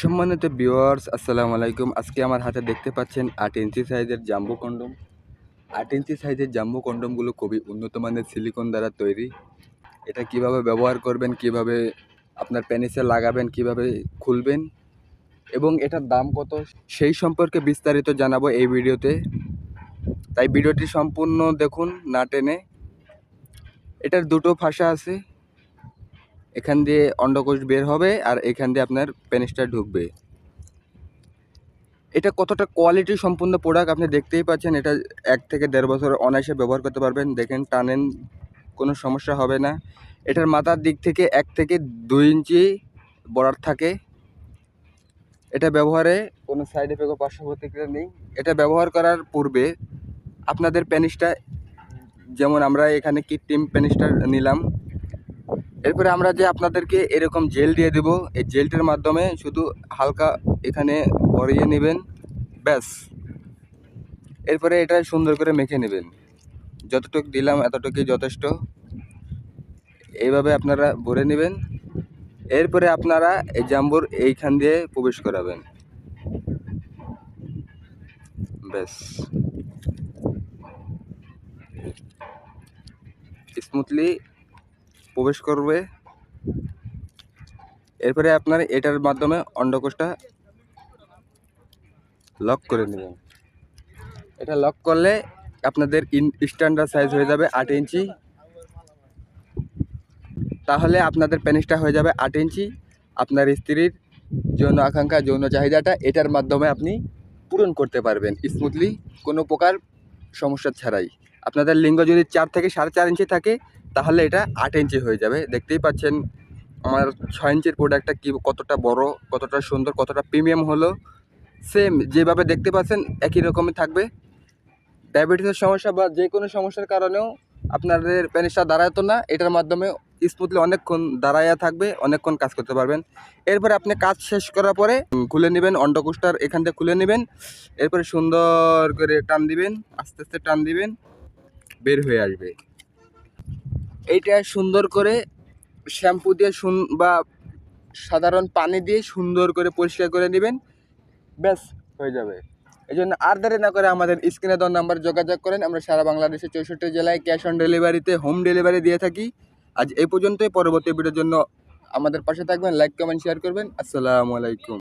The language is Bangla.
সম্মানিত ভিউয়ার্স, আসসালামু আলাইকুম। আজকে আমার হাতে দেখতে পাচ্ছেন আট ইঞ্চি সাইজের জাম্বো কন্ডম। আট ইঞ্চি সাইজের জাম্বো কন্ডমগুলো খুবই উন্নত মানের সিলিকন দ্বারা তৈরি। এটা কীভাবে ব্যবহার করবেন, কীভাবে আপনার পেনিসে লাগাবেন, কীভাবে খুলবেন এবং এটার দাম কত, সেই সম্পর্কে বিস্তারিত জানাব এই ভিডিওতে। তাই ভিডিওটি সম্পূর্ণ দেখুন না টেনে। এটার দুটো ভাষা আছে। এখান দিয়ে অন্ডকোষ বের হবে আর এখান দিয়ে আপনার পেনিসটা ঢুকবে। এটা কতটা কোয়ালিটি সম্পূর্ণ প্রোডাক্ট আপনি দেখতেই পাচ্ছেন, এটা এক থেকে দেড় বছর অনায়াসে ব্যবহার করতে পারবেন। দেখেন, টানেন, কোনো সমস্যা হবে না। এটার মাথার দিক থেকে এক থেকে দুই ইঞ্চি বরার থাকে। এটা ব্যবহারে কোনো সাইড এফেক্ট বা পার্শ্ব প্রতিক্রিয়া নেই। এটা ব্যবহার করার পূর্বে আপনাদের পেনিসটা যেমন আমরা এখানে কৃত্রিম পেনিসটা নিলাম। এরপরে আমরা যে আপনাদেরকে এরকম জেল দিয়ে দেব, এই জেলটির মাধ্যমে শুধু হালকা এখানে ভরিয়ে নেবেন, ব্যাস। এরপরে এটা সুন্দর করে মেখে নেবেন। যতটুকু দিলাম এতটুকুই যথেষ্ট। এইভাবে আপনারা ভরে নেবেন। এরপরে আপনারা এই জাম্বুর এইখান দিয়ে প্রবেশ করাবেন। ব্যাস। স্মুথলি প্রবেশ করবে। এরপরে আপনার এটার মাধ্যমে অন্ডকোষটা লক করে নেবেন এটা লক করলে আপনাদের ইন স্ট্যান্ডার্ড সাইজ হয়ে যাবে আট ইঞ্চি। তাহলে আপনাদের পেনিসটা হয়ে যাবে আট ইঞ্চি। আপনার স্ত্রীর যৌন আকাঙ্ক্ষা, যৌন চাহিদাটা এটার মাধ্যমে আপনি পূরণ করতে পারবেন। স্মুথলি কোনো প্রকার সমস্যা ছাড়াই। আপনাদের লিঙ্গ যদি চার থেকে সাড়ে চার ইঞ্চি থাকে, তাহলে এটা আট ইঞ্চি হয়ে যাবে। দেখতেই পাচ্ছেন, আমার ছয় ইঞ্চির প্রোডাক্টটা কী, কতটা বড়, কতটা সুন্দর, কতটা প্রিমিয়াম হলো। সেম যেভাবে দেখতে পাচ্ছেন, একই রকমই থাকবে। ডায়াবেটিসের সমস্যা বা যে কোনো সমস্যার কারণেও আপনাদের প্যানিসটা দাঁড়াতো না, এটার মাধ্যমে স্মুথলি অনেকক্ষণ দাঁড়াইয়া থাকবে, অনেকক্ষণ কাজ করতে পারবেন। এরপরে আপনি কাজ শেষ করার পরে খুলে নেবেন অন্ডকোষটার এখান থেকে খুলে নেবেন। এরপরে সুন্দর করে টান দিবেন, আস্তে আস্তে টান দিবেন। বের হয়ে আসবে। এইটা সুন্দর করে শ্যাম্পু দিয়ে সুন বা সাধারণ পানি দিয়ে সুন্দর করে পরিষ্কার করে নেবেন। ব্যাস, হয়ে যাবে। এই জন্য আর দেরি না করে আমাদের স্ক্রিনে দেওয়ার নাম্বার যোগাযোগ করেন। আমরা সারা বাংলাদেশের চৌষট্টি জেলায় ক্যাশ অন ডেলিভারিতে হোম ডেলিভারি দিয়ে থাকি। আজ এই পর্যন্তই। পরবর্তী ভিডিওর জন্য আমাদের পাশে থাকবেন, লাইক, কমেন্ট, শেয়ার করবেন। আসসালামু আলাইকুম।